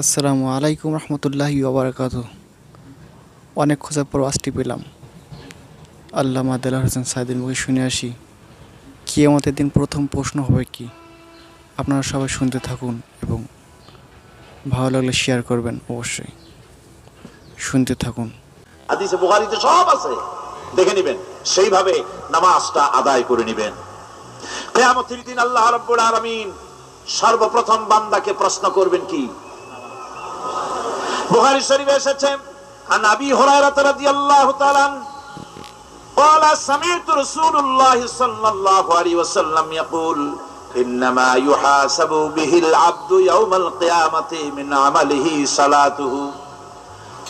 আসসালামু আলাইকুম রহমতুল্লাহি ওবরাকাত অনেক খোঁজার পর আজটি পেলাম। আল্লাহ মাদাল হোসেন সাইদের মুখে শুনে আসি কি আমাদের দিন প্রথম প্রশ্ন হবে কি? আপনারা সবাই শুনতে থাকুন এবং ভালো লাগলে শেয়ার করবেন অবশ্যই। শুনতে থাকুন। হাদিসে বুখারীতে সব আছে। দেখে নেবেন, সেইভাবে নামাজটা আদায় করে নেবেন। কিয়ামতের দিন আল্লাহ রাব্বুল আলামিন সর্বপ্রথম বান্দাকে প্রশ্ন করবেন কি? বুখারী শরীফে এসেছে عن ابي هريره رضي الله تعالى عنه قال سمعت رسول الله صلى الله عليه وسلم يقول انما يحاسب به العبد يوم القيامه من عمله صلاته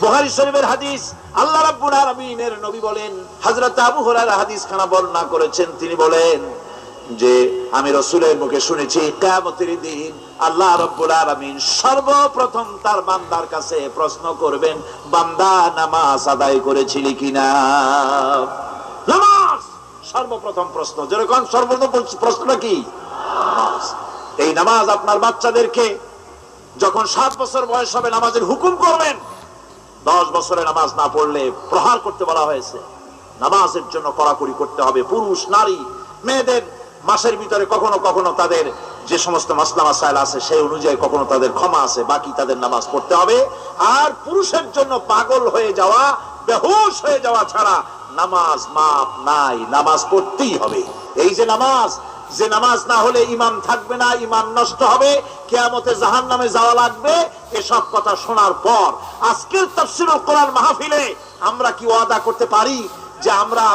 বুখারী শরীফের হাদিস আল্লাহ রাব্বুল আলামিনের নবী বলেন হযরত আবু হুরায়রা হাদিস খানা বর্ণনা করেছেন তিনি বলেন যে আমি রসুলের মুখে শুনেছি, কিয়ামতের দিন আল্লাহ রাব্বুল আলামিন সর্বপ্রথম তার বান্দার কাছে প্রশ্ন করবেন, বান্দা নামাজ আদায় করেছিলি কিনা? সর্বপ্রথম প্রশ্ন। যেরকম সর্বপ্রথম প্রশ্নটা কি? এই নামাজ আপনার বাচ্চাদেরকে যখন সাত বছর বয়স হবে নামাজের হুকুম করবেন, দশ বছরে নামাজ না পড়লে প্রহার করতে বলা হয়েছে। নামাজের জন্য কড়াকড়ি করতে হবে। পুরুষ, নারী, মেয়েদের মাসের ভিতরে কখনো কখনো তাদের যে সমস্ত মাসলা মাসাইল আছে, সেই অনুযায়ী কখনো তাদের ক্ষমা আছে, বাকি তাদের নামাজ পড়তে হবে। আর পুরুষের জন্য পাগল হয়ে যাওয়া, বেহুশ হয়ে যাওয়া ছাড়া নামাজ মাপ নাই, নামাজ পড়তেই হবে। এই যে নামাজ যে নামাজ না হলে ইমান থাকবে না, ইমান নষ্ট হবে, কেয়ামতে জাহান নামে যাওয়া লাগবে, এসব কথা শোনার পর আজকের তাফসিরুল কোরআন মাহফিলে আমরা কি ওয়াদা করতে পারি? যে আমরা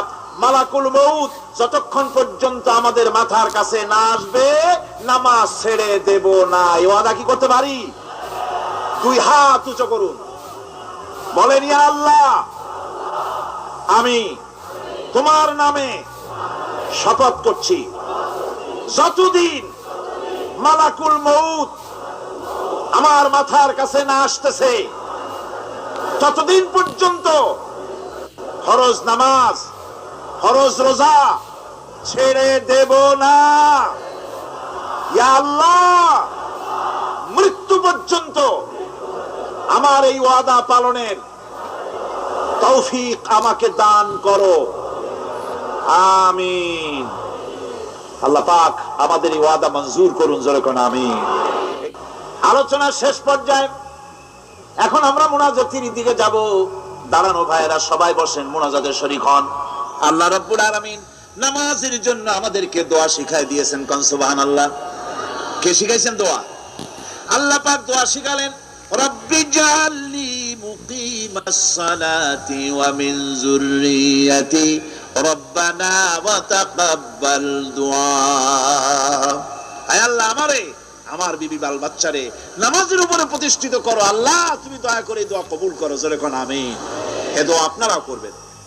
মালাকুল মউত, যতক্ষণ পর্যন্ত আমাদের মাথার কাছে না আসবে, নামাজ ছেড়ে দেব না। ওয়াদা কি করতে পারি? দুই হাত উঁচু করুন। বলেন, ইয়া আল্লাহ, আমি তোমার নামে শপথ করছি। যতদিন মালাকুল মউত আমার মাথার কাছে না আসতেছে, ততদিন পর্যন্ত ফরজ নামাজ ফরজ রোজা ছেড়ে দেব না। আল্লাহ, মৃত্যু পর্যন্ত আমার এই ওয়াদা পালনের তৌফিক আমাকে দান করো। আমিন। আল্লাহ পাক আমাদের এই ওয়াদা মঞ্জুর করুন যেরকম আমি আলোচনার শেষ পর্যায়ে এখন আমরা মোনাজাতির দিকে যাব। দাঁড়ানো ভাইয়েরা সবাই বসেন মোনাজাতের শরীক হন। আল্লাহ রব্বুল আলামিন নামাজের জন্য আমাদেরকে দোয়া শিখাই দিয়েছেন কোন সুবহানাল্লাহ? কে শিখাইছেন দোয়া? আল্লাহ পাক দোয়া শিখালেন আল্লাহ আমারে, আমার বিবি বাল বাচ্চারে নামাজের উপরে প্রতিষ্ঠিত করো আল্লাহ, তুমি দয়া করে দোয়া কবুল করো, জোরে কোন আমিন। এ দোয়া আপনারাও করবেন।